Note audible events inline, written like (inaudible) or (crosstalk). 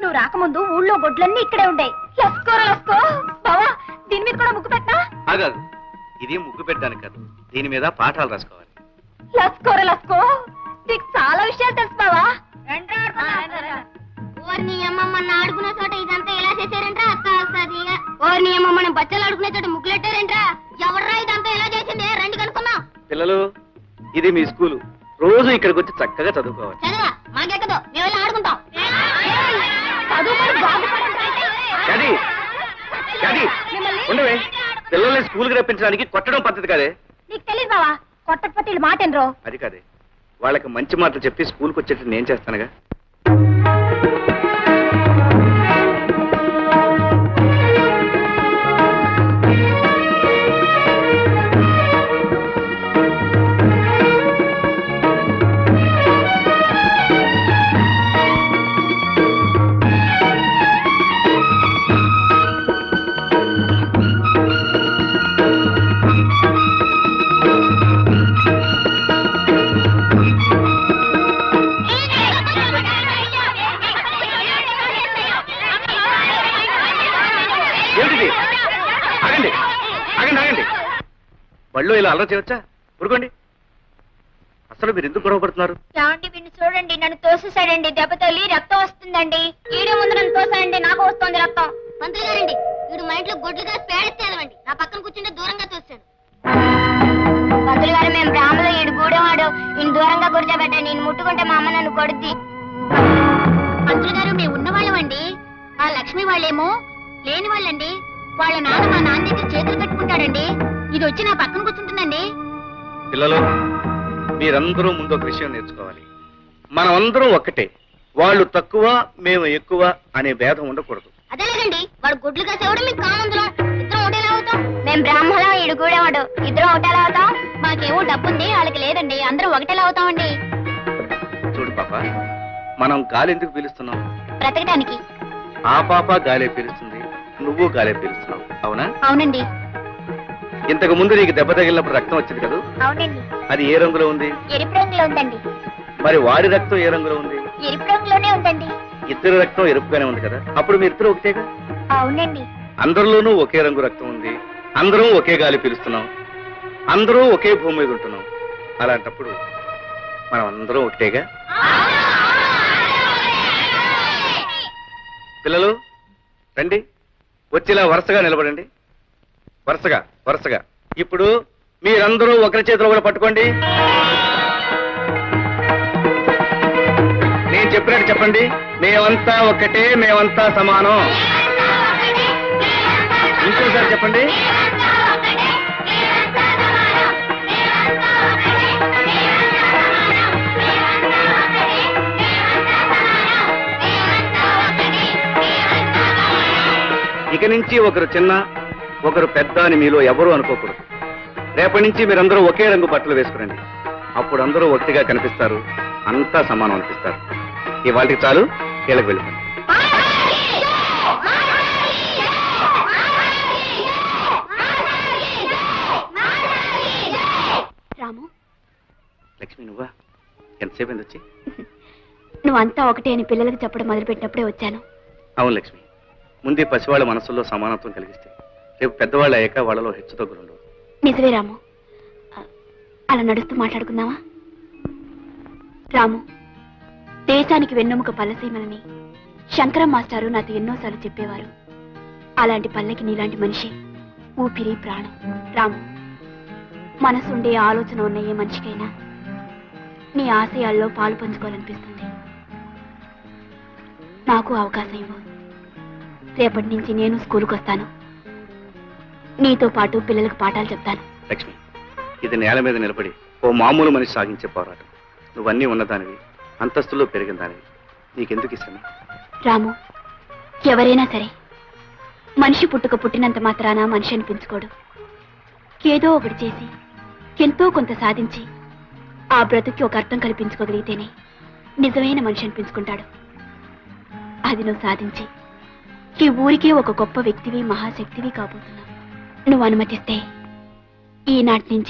నువ్వు రాకముందు ఊళ్ళో గొడ్లన్నీ ఇక్కడే ఉండే లస్కోరా లస్కో. బావా దీని మీద కూడా ముగ్గు పెట్టా ఆగాదు ఇది ముగ్గు పెట్టడానికి కాదు. దీని మీద పాఠాలు రాసుకోవాలి. లస్కోరా లస్కో. నీకు చాలా విషయాలు తెలుసు బావా. ఓర్ని అమ్మమ్మ ఆడుకునే చోట ఇదంతా ఎలా చేశారంట్రా? అక్క వస్తుంది ఓర్ని అమ్మమ్మ బచ్చలు ఆడుకునే చోట ముగ్గులెట్టారంట్రా ఎవర్రా ఇదంతా ఎలా చేసింది? రండి పిల్లలు ఇది మీ స్కూలు. రోజు ఇక్కడికి వచ్చి చక్కగా చదువుకోవాలి. చదవా మాకెక్కదు. మేము వెళ్ళి ఆడుకుంటాం. ఉండవే. పిల్లల్ని స్కూల్కి రప్పించడానికి కొట్టడం పద్ధతి కాదే? నీకు తెలియదు బావా. కొట్టకపోతే వీళ్ళు మాట ఎనరు అది కాదే. వాళ్ళకి మంచి మాటలు చెప్పి స్కూల్కి వచ్చేట్టు నేను చేస్తానుగా. వాళ్ళు ఇలా అల్లరి చేయవచ్చా ఊరుకోండి. అసలు మీరు ఎందుకు గొడవ పడుతున్నారు? ఏమండి వీడిని చూడండి నన్ను తోసేసాడండి దెబ్బ తల్లి రక్తం వస్తుందండి. ఈడే ముందు నన్ను తోసాడండి నాకు వస్తుంది రక్తం. మంత్రి గారండి వీడు మా ఇంట్లో గొడ్లుగా కాసి పేడెత్తేదవండి నా పక్కన కూర్చుంటే దూరంగా తోసాడు పంతులు గారు మేము బ్రాహ్మలో ఈడు గూడేవాడు. ఈయన దూరంగా కూర్చోబెట్టండి నేను ముట్టుకుంటే మా అమ్మ నన్ను కొడుద్ది. పంతులు గారు మేము ఉన్నవాళ్ళమండి. ఆ లక్ష్మి వాళ్ళేమో లేని వాళ్ళండి. వాళ్ళ నాన్న మా నాన్న దగ్గర చేతులు కట్టుకుంటాడండి. ఇది వచ్చి నా పక్కన కూర్చుంటుందండి. పిల్లలు మీరందరూ ముందు ఒక విషయం నేర్చుకోవాలి. మనమందరం ఒక్కటే. వాళ్ళు తక్కువ మేము ఎక్కువ అనే భేదం ఉండకూడదు. అదేలేదండి వాడు గొడ్లు కాసేవాడు మీకు కామందులం ఇద్దరం ఒకటేలా అవుతాం? మేము బ్రాహ్మలో ఈడు గూడెవాడు. ఇద్దరం ఒకటేలా అవుతాం? మాకేమో డబ్బుంది వాళ్ళకి లేదండి. అందరం ఒకటేలా అవుతామండి? చూడు పాప మనం గాలి ఎందుకు పీలుస్తున్నాం? బ్రతకడానికి ఆ పాప గాలే పీలుస్తుంది. నువ్వు గాలే పీలుస్తున్నావు. అవునా? అవునండి. ఇంతకు ముందు నీకు దెబ్బ తగిలినప్పుడు రక్తం వచ్చింది కదా? అవునండి. అది ఏ రంగులో ఉంది? ఎరుపు రంగులో ఉందండి. మరి వాడి రక్తం ఏ రంగులో ఉంది? ఎరుపు రంగులోనే ఉందండి. ఇద్దరు రక్తం ఎరుపుగానే ఉంది కదా? అప్పుడు మీ ఇద్దరు ఒకటేగా? అవునండి. అందరిలోనూ ఒకే రంగు రక్తం ఉంది. అందరం ఒకే గాలి పీలుస్తున్నాం. అందరూ ఒకే భూమి మీద ఉంటున్నాం. అలాంటప్పుడు మనం అందరం ఒకటేగా? పిల్లలు రండి. వచ్చేలా వరుసగా నిలబడండి. వరుసగా వరుసగా. ఇప్పుడు మీరందరూ ఒకరి చేతిలో కూడా పట్టుకోండి. నేను చెప్పినట్టు చెప్పండి. మేమంతా ఒకటే మేమంతా సమానం. ఇంకోసారి చెప్పండి. ఇక నుంచి ఒకరు చిన్న ఒకరు పెద్ద అని మీలో ఎవరు అనుకోకూడదు. రేపటి నుంచి మీరందరూ ఒకే రంగు బట్టలు వేసుకురండి. అప్పుడు అందరూ ఒకటిగా కనిపిస్తారు అంతా సమానం అనిపిస్తారు. ఇవాళకి చాలు రాము. లక్ష్మి నువ్వా? ఎంతసేపు అయింది వచ్చి (laughs) నువ్వంతా ఒకటే అని పిల్లలకు చెప్పడం మొదలుపెట్టినప్పుడే వచ్చాను. అవును లక్ష్మి. ముందే పసివాళ్ళ మనసుల్లో సమానత్వం కలిగిస్తే రేపు పెద్దవాళ్ళు అయ్యాక వాళ్ళలో హెచ్చు తగ్గులు నిజమే రాము. అలా నడుస్తూ మాట్లాడుకుందామా? రాము దేశానికి వెన్నెముక పల్లసీమలని శంకరం మాస్టారు నాతో ఎన్నోసార్లు చెప్పేవారు. అలాంటి పల్లెకి నీలాంటి మనిషి ఊపిరి ప్రాణం. రాము మనసుండే ఆలోచన ఉన్న ఏ మనిషికైనా నీ ఆశయాల్లో పాలు పంచుకోవాలనిపిస్తుంది. నాకు అవకాశం ఇవ్వు. రేపటి నుంచి నేను స్కూల్కి వస్తాను నీతో పాటు పిల్లలకు పాఠాలు చెప్తాను. లక్ష్మి ఇది నేల మీద నిలబడి ఓ మామూలు మనిషి సాగించే పోరాటం. నువ్వన్నీ ఉన్నదానివి అంతస్తులో పెరిగిన దానివి. నీకెందుకు ఇష్టం రాము ఎవరైనా సరే మనిషి పుట్టుక పుట్టినంత మాత్రాన మనిషి అనిపించుకోడు. ఏదో ఒకటి చేసి ఎంతో కొంత సాధించి ఆ బ్రతుకి ఒక అర్థం కల్పించుకోగలిగితేనే నిజమైన మనిషి అనిపించుకుంటాడు. అది నువ్వు సాధించి ఈ ఊరికే ఒక గొప్ప వ్యక్తివి మహాశక్తివి కాబోతున్నావు నువ్వు అనుమతిస్తే ఈనాటి నుంచి